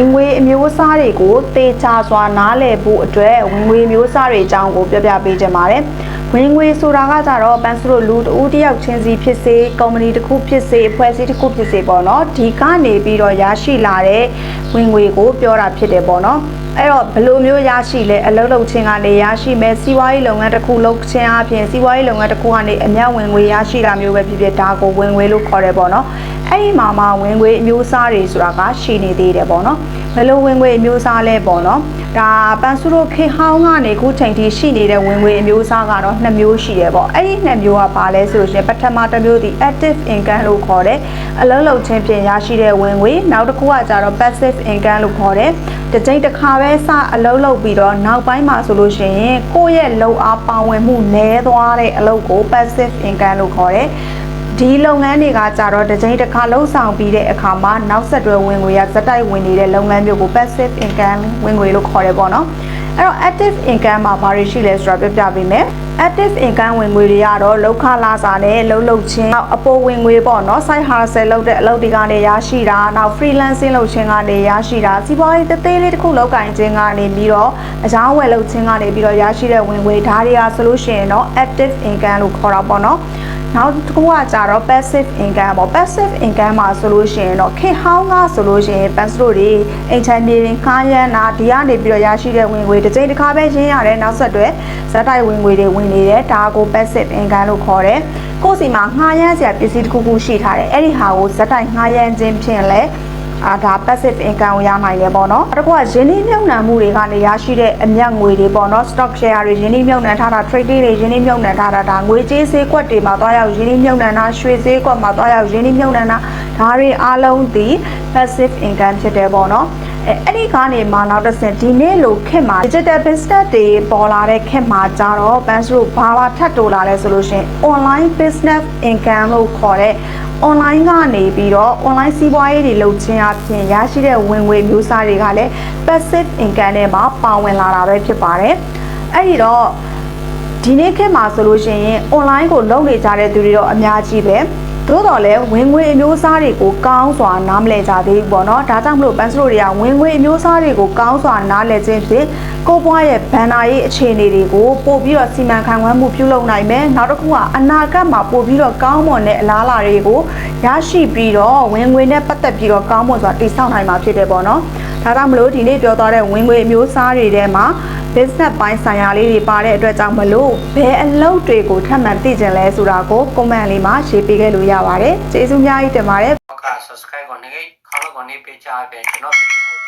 ဝင်ငွေအမျိုးအစားတွေကိုတေချာစွာနားလည်ဖို့အတွက်ဝင်ငွေအမျိုးအစားတွေအကြောင်းကိုပြောပြပေးကြပါမယ်။ဝင်ငွေဆိုတာကကြတော့ပန်းစလို့လူတဦးတစ်ယောက်ချင်းစီဖြစ်စေကုမ္ပဏီတစ်ခုဖြစ်စေအဖွဲ့အစည်းတစ်ခုဖြစ်စေပေါ့နော်ဒီကနေပြီးတော့ရရှိလာတဲ့ဝင်ငွေကိုပြောတာဖြစ်တယ်ပေါ့နော်။အဲ့တော့ဘယ်လိုမျိုးရရှိလဲအလုပ်လုပ်ခြင်းကနေရရှိမဲ့စီးပွားရေးလုပ်ငန်းတစ်ခုလုပ်ခြင်းအပြင်စီးပွားရေးလုပ်ငန်းတစ်ခုကနေအမြတ်ဝင်ငွေရရှိတာမျိုးပဲဖြစ်ဖြစ်ဒါကိုဝင်ငွေလို့ခေါ်တယ်ပေါ့နော်။ အဲ့ဒီမှာမှဝင်ငွေအမျိုးအစားတွေဆိုတာကရှိနေသေးတယ်ပေါ့နော်။ဘယ်လိုဝင်ငွေအမျိုးအစားလဲပေါ့နော်။ဒါပန်ဆူတို့ခေဟောင်းကနေခုချိန်ထိရှိနေတဲ့ဝင်ငွေအမျိုးအစားကတော့နှစ်မျိုးရှိတယ်ပေါ့။အဲ့ဒီနှစ်မျိုးကဘာလဲဆိုလို့ရှိရင်ပထမတစ်မျိုးဒီ active income လို့ခေါ်တယ်။အလုပ်လုပ်ခြင်းဖြင့်ရရှိတဲ့ဝင်ငွေနောက်တစ်ခုကကြတော့ passive income လို့ခေါ်တယ်။တစ်ကြိမ်တစ်ခါပဲစအလုပ်လုပ်ပြီးတော့နောက်ပိုင်းမှာဆိုလို့ရှိရင်ကိုယ့်ရဲ့လုံအားပါဝင်မှုနည်းသွားတဲ့အလုပ်ကို passive income လို့ခေါ်တယ်။ ဒီလုပ်ငန်းတွေကကြတော့တစ်ချိန်တစ်ခါလှုပ်ဆောင်ပြီးတဲ့အခါမှာနောက်ဆက်တွဲဝင်ငွေရဇက်တိုက်ဝင်နေတဲ့လုပ်ငန်းမျိုးကို passive income ဝင်ငွေလို့ခေါ်တယ်ပေါ့နော်အဲ့တော့ active income မှာဘာတွေရှိလဲဆိုတာပြောပြပေးမယ် active income ဝင်ငွေတွေကတော့လောက်ခလာစာနဲ့လှုပ်လှုပ်ချင်းနောက်အပေါ်ဝင်ငွေပေါ့နော် side hustle လုပ်တဲ့အလုပ်တွေကနေရရှိတာနောက် freelancing လုပ်ခြင်းကနေရရှိတာစီးပွားရေးသေးသေးလေးတစ်ခုလုပ်ကင်ခြင်းကနေပြီးတော့အကြောင်းဝယ်လုပ်ခြင်းကနေပြီးတော့ရရှိတဲ့ဝင်ငွေဒါတွေကဆိုလို့ရှိရင်တော့ active income လို့ခေါ်တာပေါ့နော်နောက်တစ်ခုကကြတော့ passive income ပေါ့ passive income မှာဆိုလို့ရှိရင်တော့ခေတ်ဟောင်းကဆိုလို့ရှိရင် pass တို့တွေအိမ်ချမ်းမြေရင်ခါရမ်းတာဒီကနေပြီးတော့ရရှိတဲ့ဝင်ငွေတစ်ချိန်တစ်ခါပဲရင်းရတယ်နောက်ဆက်တွဲဇက်တိုက်ဝင်ငွေတွေဝင်နေတယ်ဒါကို passive income လို့ခေါ်တယ်ကိုယ့်စီမှာငှားရမ်းစရာပစ္စည်းတစ်ခုခုရှိထားတယ်အဲ့ဒီဟာကိုဇက်တိုက်ငှားရမ်းခြင်းဖြင့်လည်း အာဒါ passive income ကိုရနိုင်တယ်ပေါ့နော်အဲ့ဒါကရင်းနှီးမြှုပ်နှံမှုတွေကနေရရှိတဲ့အမြတ်ငွေတွေပေါ့နော် stock share တွေရင်းနှီးမြှုပ်နှံထားတာ trade တွေရင်းနှီးမြှုပ်နှံထားတာဒါငွေကြေးဈေးကွက်တွေမှာသွားရောက်ရင်းနှီးမြှုပ်နှံတာရွှေဈေးကွက်မှာသွားရောက်ရင်းနှီးမြှုပ်နှံတာဒါတွေအားလုံးဒီ passive income ဖြစ်တယ်ပေါ့နော်အဲအဲ့ဒီကနေမှနောက်တစ်ဆင့်ဒီနေ့လိုခေတ်မှာ digital business တွေပေါ်လာတဲ့ခေတ်မှာကြတော့ bank တို့ဘာလာထပ်တိုးလာလဲဆိုလို့ရှိရင် online business income လို့ခေါ်တဲ့ online ကနေပြီးတော့ online စီးပွားရေးတွေလုပ်ခြင်းအပြင်ရရှိတဲ့ဝင်ငွေမျိုးစားတွေကလည်း passive income ထဲမှာပါဝင်လာတာပဲဖြစ်ပါတယ်။အဲ့ဒီတော့ဒီနေ့ခေတ်မှာဆိုလို့ရှိရင် online ကိုလုပ်နေကြတဲ့သူတွေတော့အများကြီးပဲ သို့တော်လည်းဝင်ငွေအမျိုးအစားတွေကိုကောင်းစွာနားမလည်ကြသေးဘူးပေါ့နော်ဒါကြောင့်မလို့ပန်းစလို့တွေကဝင်ငွေအမျိုးအစားတွေကိုကောင်းစွာနားလည်ခြင်းဖြင့်ကိုယ့်ဘဝရဲ့ဗန်နာရေးအခြေအနေတွေကိုပို့ပြီးတော့စီမံခန့်ခွဲမှုပြုလုပ်နိုင်မယ်နောက်တစ်ခုကအနာဂတ်မှာပို့ပြီးတော့ကောင်းမွန်တဲ့အလားအလာတွေကိုရရှိပြီးတော့ဝင်ငွေနဲ့ပတ်သက်ပြီးတော့ကောင်းမွန်စွာတည်ဆောက်နိုင်မှာဖြစ်တယ်ပေါ့နော် ဒါကြောင့်မလို့ဒီနေ့ပြောသွားတဲ့ဝင်ငွေအမျိုးအစားတွေထဲမှာ business ပိုင်းဆိုင်ရာလေးတွေပါတဲ့အတွက်ကြောင့်မလို့ဘယ်အလုပ်တွေကိုထပ်မံသိကျင်လဲဆိုတာကို comment လေးမှာရေးပေးခဲ့လို့ရပါတယ်ကျေးဇူးအများကြီးတင်ပါတယ်နောက်က subscribe ကိုနေခေါင်းလောက်ကိုနေပေးချပေးကျွန်တော်ဗီဒီယို